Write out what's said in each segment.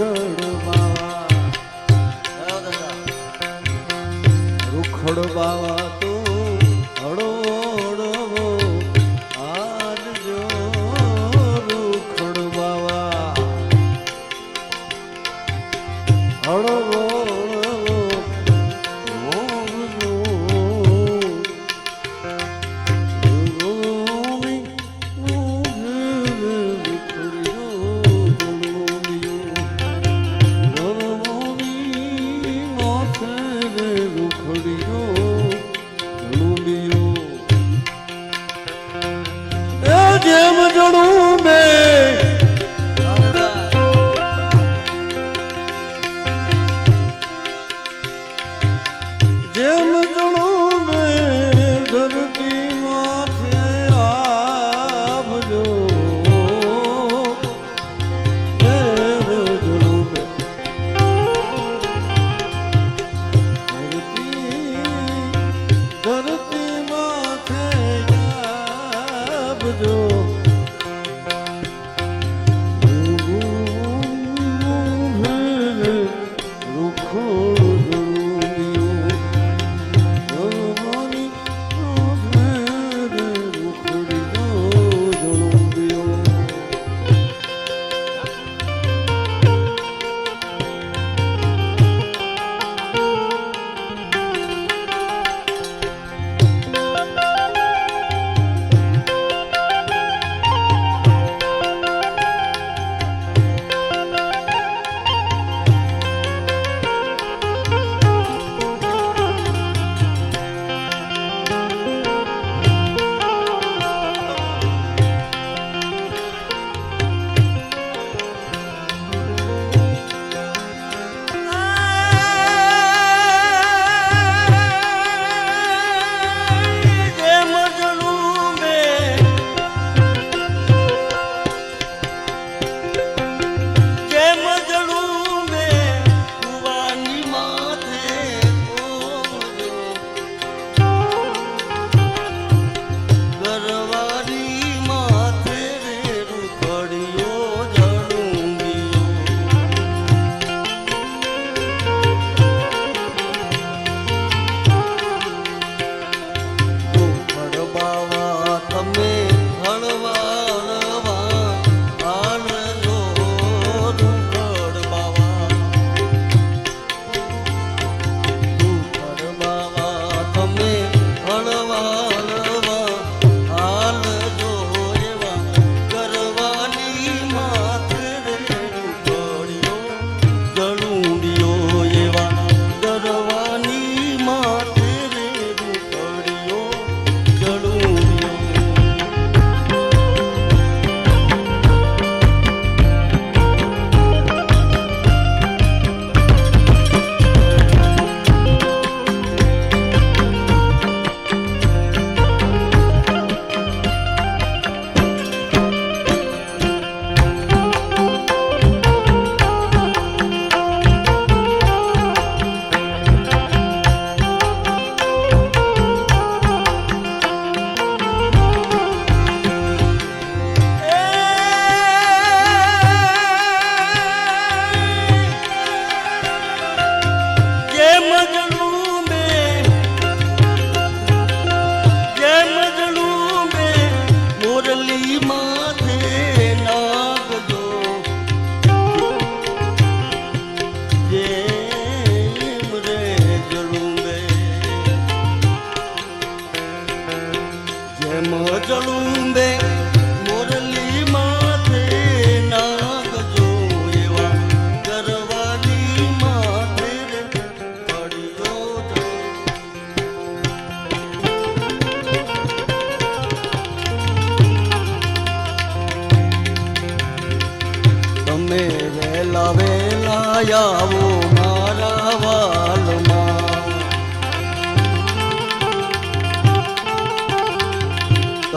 રૂખડ બાવા રૂખડ બાવા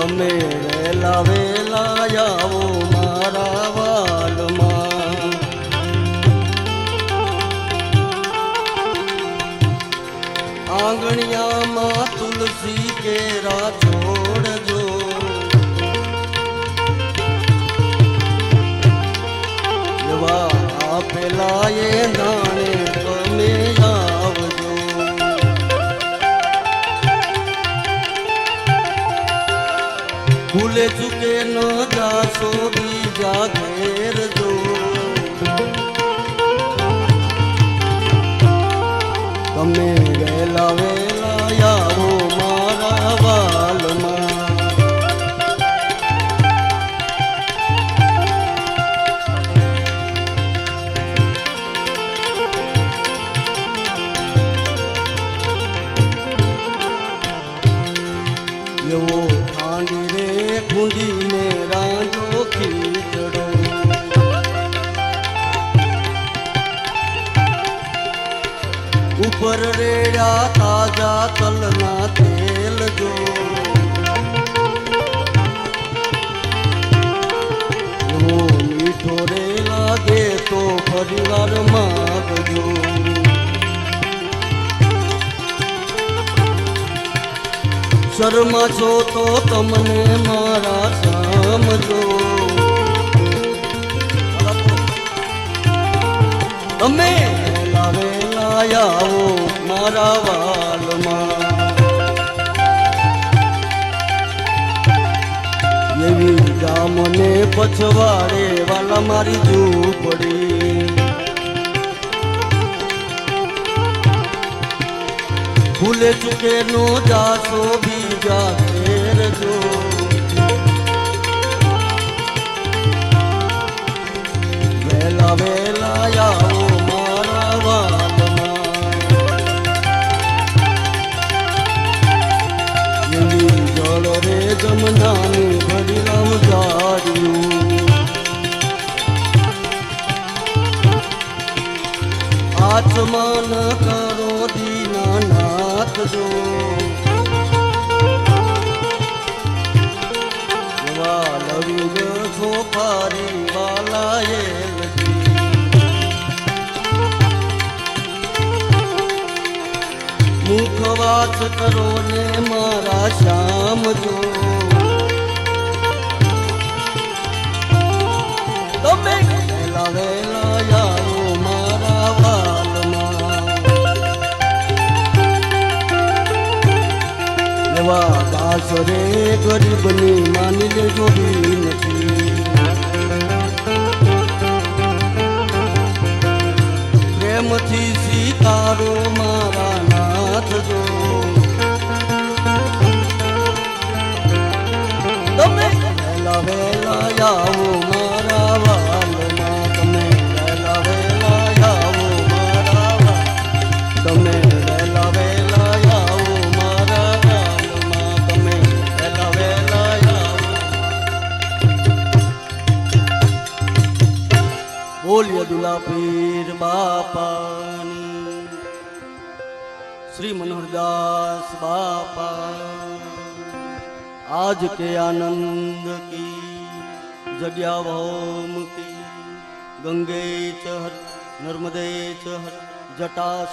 તમે વેલા વેલા આવો મારા વાલમાં. આંગણિયામાં તુલસી કેરા છોડજો রসুল ઉપર રેડા તાજા તલના તેલ જો. મીઠો રે લાગે તો પરિવાર માગજો. શર્મા છો તો તમને મારા સમજો. તમે વેલા લાયાઓ આવો મારા વાલમાં. એવી ગામને પછવાડે વાલા મારી ઝૂંપડી. ભૂલે ચૂકે નો જાશો બીજા ઘેર જો. આચમાન કરો દીનાનાથ જો એવા લવિંગ છોપારી વાલાએ મુખવાસ કરો ને મારા શ્યામ જો તમે વેલા એવા દાસ રે ગરીબની માની લે જોડી નથી પ્રેમથી સીતારો મારા નાથ જો. બોલ્યો દુલા પીર બાપાની. શ્રી મનોહરદાસ બાપા આજ કે આનંદ કી જગ્યા ભૌમ કી ગંગે ચહર, નર્મદે ચહર, જટા